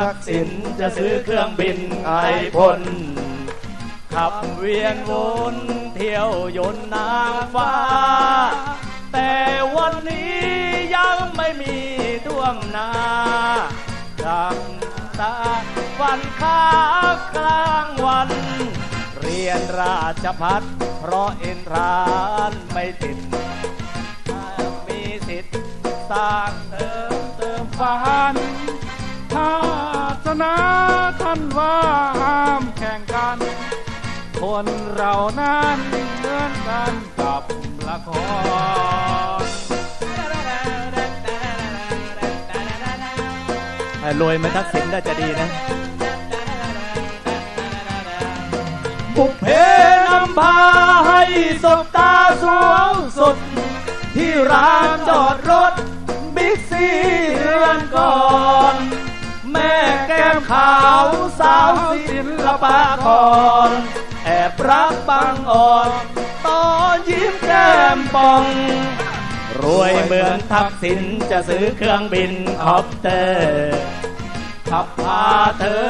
ทักษิณจะซื้อเครื่องบินไอพ่นขับเวียนวนเที่ยวยนนางฟ้า แต่วันนี้ยังไม่มีดวงนาดังตาวันค้ากลางวัน เรียนราชพัฒเพราะเอ็นทรานไม่ติดมีสิทธิ์สร้างเติมเติมฝัน นาท่านว่าห้ามแข่งกัน คนเรานั้นเหมือนกันกับละครรวยมันทักษิณน่าจะดีนะ บุพเพนำพาให้สบตาสวงสุด ที่ร้านจอดรถ บิ๊กซีเรือนก่อน ขาวสาวศิลปากร แอบรักบางอ่อนต่อยิ้มแก้มปอง รวยเหมือนทักษิณจะซื้อเครื่องบินคอปเตอร์ขับพาเธอ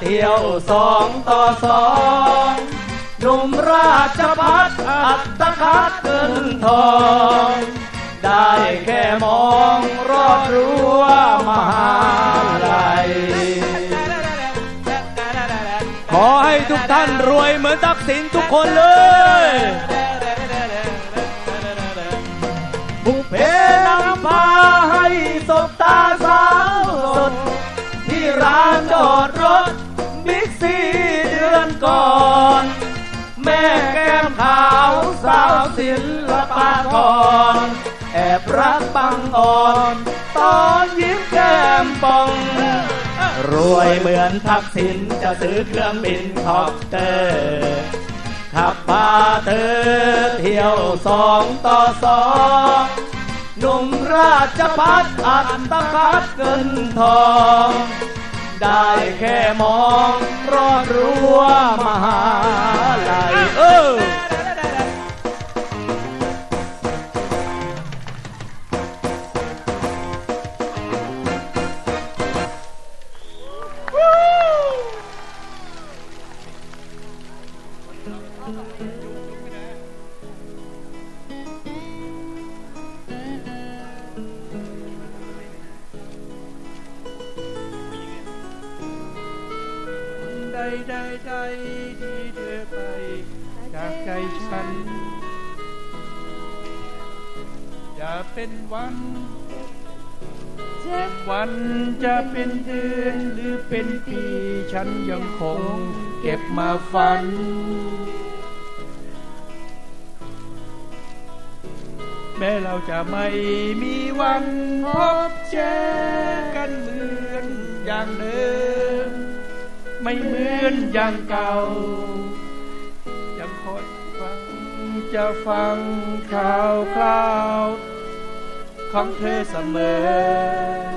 เที่ยวสองต่อสองหนุ่มราชพัฒอัตคัดเงินทองได้แค่มองรอดรั้วมหา ทุกท่านรวยเหมือนทักษิณทุกคนเลยบุเพนำพาให้สบตาสาวสด ที่ร้านจอดรถบิ๊กซีเดือนก่อน แม่แก้มขาวสาวศิลปากร แอบรักบังอ่อน ตอนยิ้มแก้มปอง รวยเหมือนทักษิณจะซื้อเครื่องบินคอปเตอร์ ขับพาเธอเที่ยวสองต่อสองหนุ่มราชพัฒอัตคัดเงินทอง ได้แค่มองรอดรั้วมหาลัยเออ ใดใดใดที่เธอไป จากใจฉันจะเป็นวัน วันจะเป็นเดือนหรือเป็นปี ฉันยังคงเก็บมาฝัน แม้เราจะไม่มีวันพบเจอกันเหมือนอย่างเดิม ไม่เหมือนอย่างเก่า ยังคอยฟังจะฟังข่าวคราวของเธอเสมอ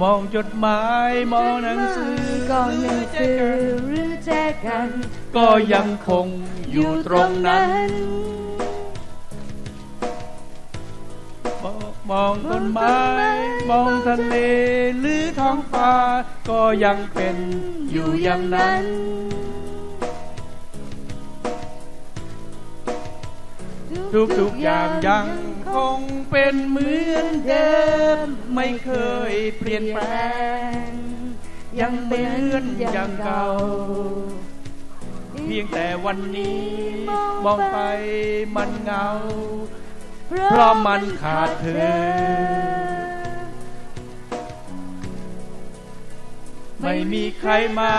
มองจดหมายมองหนังสือก็หนังสือหรือแจกัน ก็ยังคงอยู่ตรงนั้น มองต้นไม้ มองทะเลหรือท้องฟ้า ก็ยังเป็นอยู่อย่างนั้นทุกทุกๆอย่างยังคงเป็นเหมือนเดิม ไม่เคยเปลี่ยนแปลง ยังเหมือนอย่างเก่า เพียงแต่วันนี้มองไปมันเหงา เพราะมันขาดเธอ ไม่มีใครมา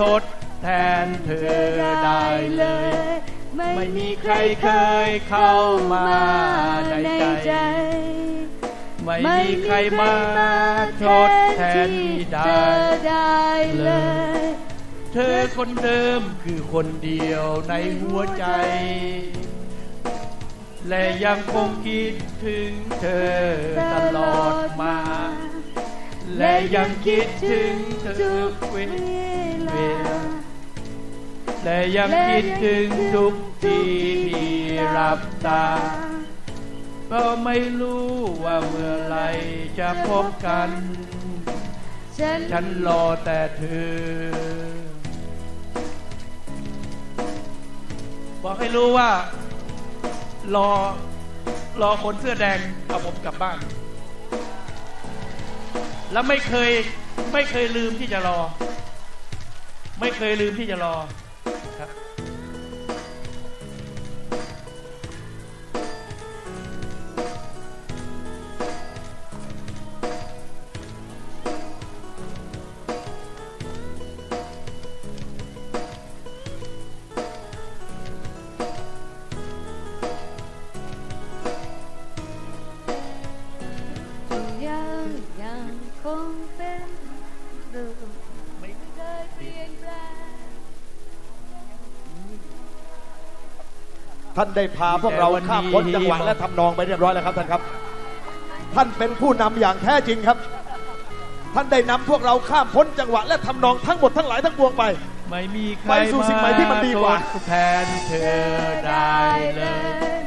ทดแทนเธอได้เลย ไม่มีใครเคยเข้ามาในใจ ไม่มีใครมาทดแทนได้เลย เธอคนเดิมคือคนเดียวในหัวใจ และยังคงคิดถึงเธอตลอดมา และยังคิดถึงเธอทุกเวลาและยังคิดถึงทุกทีที่รับตาเพราะไม่รู้ว่าเมื่อไหรจะพบกันฉัน ฉันรอแต่เธอ บอกให้รู้ว่า รอรอคนเสื้อแดงเอาผมกลับบ้าน แล้วไม่เคยไม่เคยลืมที่จะรอ ไม่เคยลืมที่จะรอ เป็นเดิมไม่ไม่เคยเปลี่ยนแปลงท่านได้พาพวกเราข้ามพ้นจังหวะและทำนองไปเรียบร้อยแล้วครับท่านครับ ท่านเป็นผู้นำอย่างแท้จริงครับ ท่านได้นำพวกเราข้ามพ้นจังหวะและทำนองทั้งหมดทั้งหลายทั้งปวงไป ไม่มีใครไปสู่สิ่งใหม่ที่มันดีกว่าทดแทนเธอได้เลย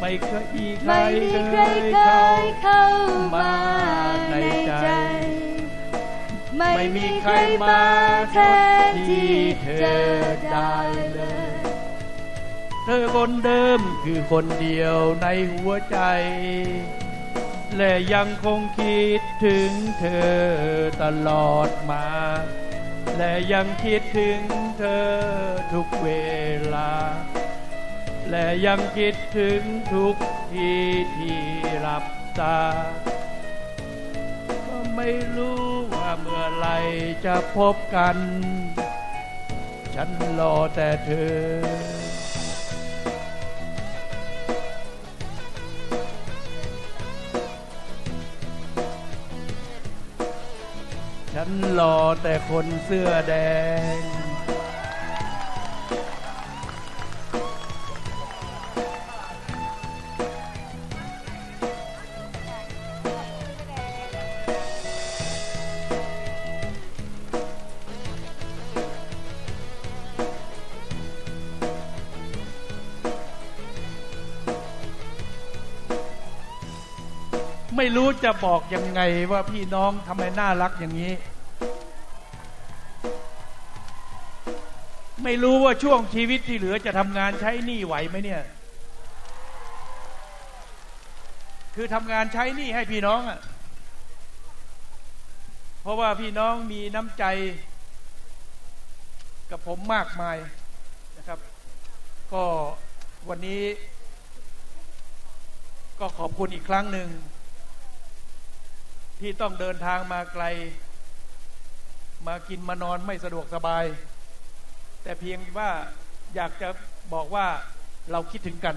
ไม่เคยมีใครไม่มีใครเคยเข้ามาในใจ ไม่มีใครมาแทนที่เธอได้เลย เธอคนเดิมคือคนเดียวในหัวใจ และยังคงคิดถึงเธอตลอดมา และยังคิดถึงเธอทุกเวลา และยังคิดถึงทุกทีที่หลับตา ก็ไม่รู้ เมื่อไหรจะพบกัน ฉันรอแต่เธอ ฉันรอแต่คนเสื้อแดง ไม่รู้จะบอกยังไงว่าพี่น้องทำไมน่ารักอย่างนี้ ไม่รู้ว่าช่วงชีวิตที่เหลือจะทำงานใช้หนี้ไหวไหมเนี่ย คือทำงานใช้หนี้ให้พี่น้องอะ่ะเพราะว่าพี่น้องมีน้ำใจ กับผมมากมายนะครับ ก็วันนี้ก็ขอบคุณอีกครั้งหนึ่ง ที่ต้องเดินทางมาไกล มากินมานอนไม่สะดวกสบาย แต่เพียงว่าอยากจะบอกว่าเราคิดถึงกัน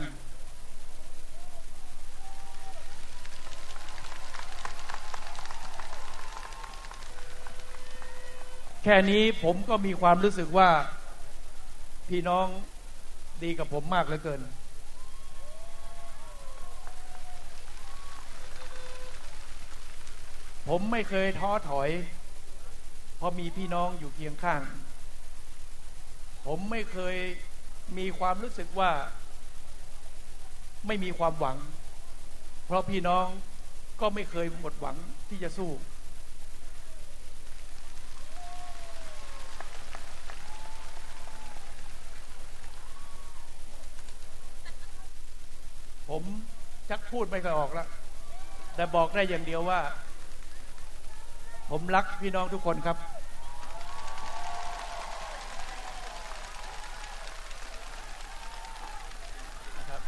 แค่นี้ผมก็มีความรู้สึกว่า พี่น้องดีกับผมมากเหลือเกิน ผมไม่เคยท้อถอย เพราะมีพี่น้องอยู่เคียงข้าง ผมไม่เคยมีความรู้สึกว่า ไม่มีความหวัง เพราะพี่น้องก็ไม่เคยหมดหวังที่จะสู้ ผมชักพูดไม่ค่อยออกแล้วแต่บอกได้อย่างเดียวว่า ผมรักพี่น้องทุกคนครับนะครับ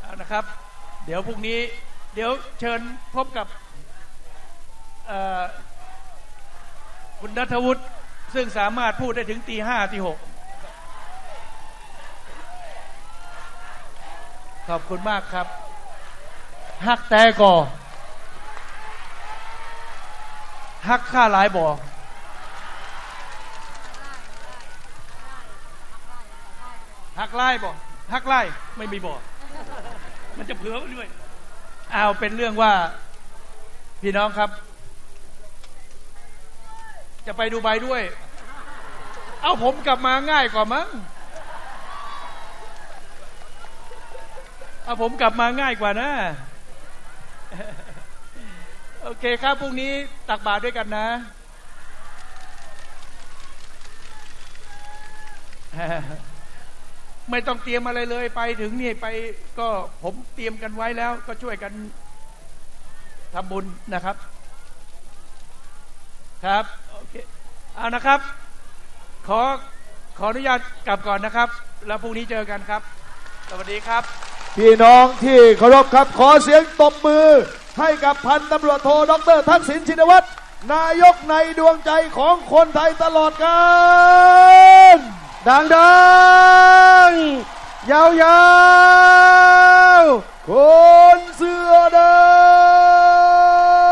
เอานะครับ เดี๋ยวพรุ่งนี้ เดี๋ยวเชิญพบกับคุณนัทวุฒิซึ่งสามารถพูดได้ถึงตีห้าตีหกขอบคุณมากครับฮักแต่ก่อ ฮักค่าหลายบ่อฮักไล่บ่ฮักไล่ไม่มีบ่อมันจะเผื่อด้วยเอาเป็นเรื่องว่า พี่น้องครับ จะไปดูใบด้วย เอาผมกลับมาง่ายกว่ามั้งเอาผมกลับมาง่ายกว่านะ โอเคครับพรุ่งนี้ตักบาตรด้วยกันนะ ไม่ต้องเตรียมอะไรเลยไปถึงนี่ไปก็ผมเตรียมกันไว้แล้ว ก็ช่วยกันทำบุญนะครับ ครับโอเคเอานะครับ ขอขออนุญาตกลับก่อนนะครับ แล้วพรุ่งนี้เจอกันครับ สวัสดีครับ พี่น้องที่เคารพครับ ขอเสียงตบมือ ให้กับพันตำรวจโทดรทักษิณชินวัตรนายกในดวงใจของคนไทยตลอดกาลดังดังยาวยาวคนเสื้อแดง